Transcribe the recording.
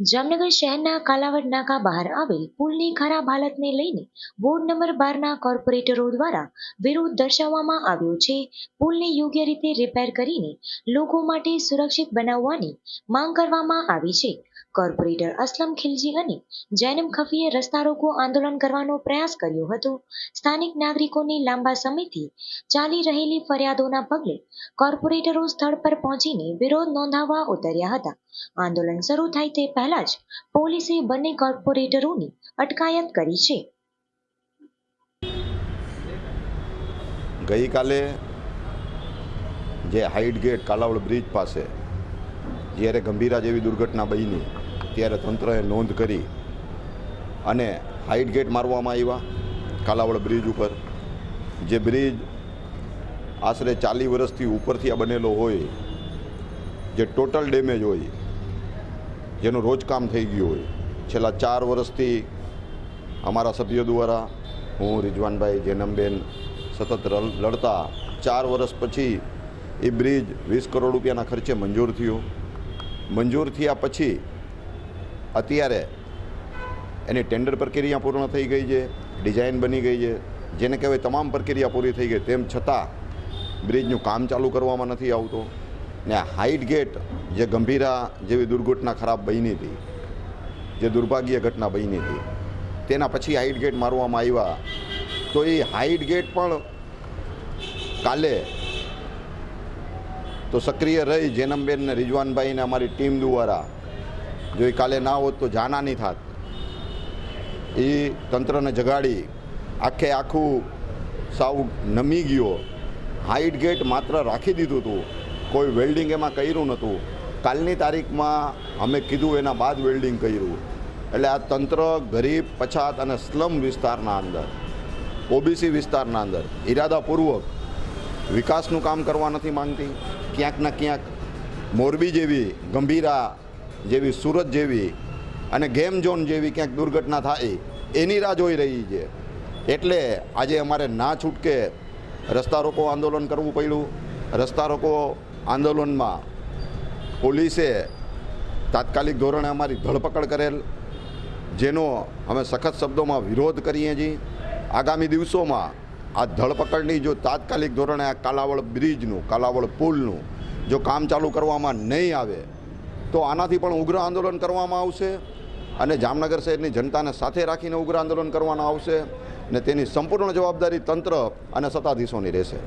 જામનગર શહેરના કાલાવડ નાકા બહાર આવેલ પુલની ખરાબ હાલતને લઈને વોર્ડ નંબર બારના કોર્પોરેટરો દ્વારા વિરોધ દર્શાવવામાં આવ્યો છે. પુલને યોગ્ય રીતે રિપેર કરીને લોકો માટે સુરક્ષિત બનાવવાની માંગ કરવામાં આવી છે. કોર્પોરેટર અસલમ ખિલજી અને જૈનમ ખફીએ રસ્તા રોકો આંદોલન કરવાનો પ્રયાસ કર્યો હતો. સ્થાનિક નાગરિકોની લાંબા સમયથી ચાલી રહેલી ફરિયાદોના પગલે કોર્પોરેટરો સ્થળ પર પહોંચીને વિરોધ નોંધાવવા ઉતર્યા હતા. આંદોલન શરૂ થાય તે પહેલા જ પોલીસે બંને કોર્પોરેટરોની અટકાયત કરી છે. ગઈકાલે જે હાઇટ ગેટ કાલાવડ બ્રિજ પાસે જ્યારે ગંભીરા જેવી દુર્ઘટના બની ત્યારે તંત્રએ નોંધ કરી અને હાઇટ ગેટ મારવામાં આવ્યા કાલાવડ બ્રિજ ઉપર. જે બ્રિજ આશરે ચાલીસ વર્ષથી ઉપરથી આ બનેલો હોય, જે ટોટલ ડેમેજ હોય જેનું રોજકામ થઈ ગયું હોય. છેલ્લા ચાર વર્ષથી અમારા સભ્યો દ્વારા હું, રિજવાનભાઈ, જેનમબેન સતત લડતા ચાર વર્ષ પછી એ બ્રિજ વીસ કરોડ રૂપિયાના ખર્ચે મંજૂર થયો. મંજૂર થયા પછી અત્યારે એની ટેન્ડર પ્રક્રિયા પૂર્ણ થઈ ગઈ છે, ડિઝાઇન બની ગઈ છે. જેને કહેવાય તમામ પ્રક્રિયા પૂરી થઈ ગઈ. તેમ છતાં બ્રિજનું કામ ચાલુ કરવામાં નથી આવતું. ને હાઇટ ગેટ જે ગંભીરા જેવી દુર્ઘટના ખરાબ બની હતી, જે દુર્ભાગ્ય ઘટના બની હતી, તેના પછી હાઇટ ગેટ મારવામાં આવ્યા. તો એ હાઇટ ગેટ પણ કાલે તો સક્રિય રહી જેનમબેન ને રિજવાનભાઈને અમારી ટીમ દ્વારા. જો એ કાલે ના હોત તો જાના નહીં થાત. એ તંત્રને જગાડી આખે આખું સાવ નમી ગયો. હાઇટ ગેટ માત્ર રાખી દીધું હતું. કોઈ વેલ્ડિંગ એમાં કર્યું નહોતું. કાલની તારીખમાં અમે કીધું એના બાદ વેલ્ડિંગ કર્યું. એટલે આ તંત્ર ગરીબ, પછાત અને સ્લમ વિસ્તારના અંદર, ઓબીસી વિસ્તારના અંદર, ઈરાદાપૂર્વક વિકાસનું કામ કરવા નથી માંગતી. ક્યાંક ને ક્યાંક મોરબી જેવી, ગંભીરા જેવી, સુરત જેવી અને ગેમ ઝોન જેવી ક્યાંક દુર્ઘટના થાય, એની રાહ જોઈ રહી છે. એટલે આજે અમારે ના છૂટકે રસ્તા રોકો આંદોલન કરવું પડ્યું. રસ્તા રોકો આંદોલનમાં પોલીસે તાત્કાલિક ધોરણે અમારી ધરપકડ કરેલ, જેનો અમે સખત શબ્દોમાં વિરોધ કરીએ છીએ. આગામી દિવસોમાં આ ધરપકડની જો તાત્કાલિક ધોરણે આ કાલાવડ બ્રિજનું, કાલાવડ પુલનું જો કામ ચાલુ કરવામાં નહીં આવે, તો આનાથી પણ ઉગ્ર આંદોલન કરવામાં આવશે અને જામનગર શહેરની જનતાને સાથે રાખીને ઉગ્ર આંદોલન કરવાનું આવશે ને તેની સંપૂર્ણ જવાબદારી તંત્ર અને સત્તાધીશોની રહેશે.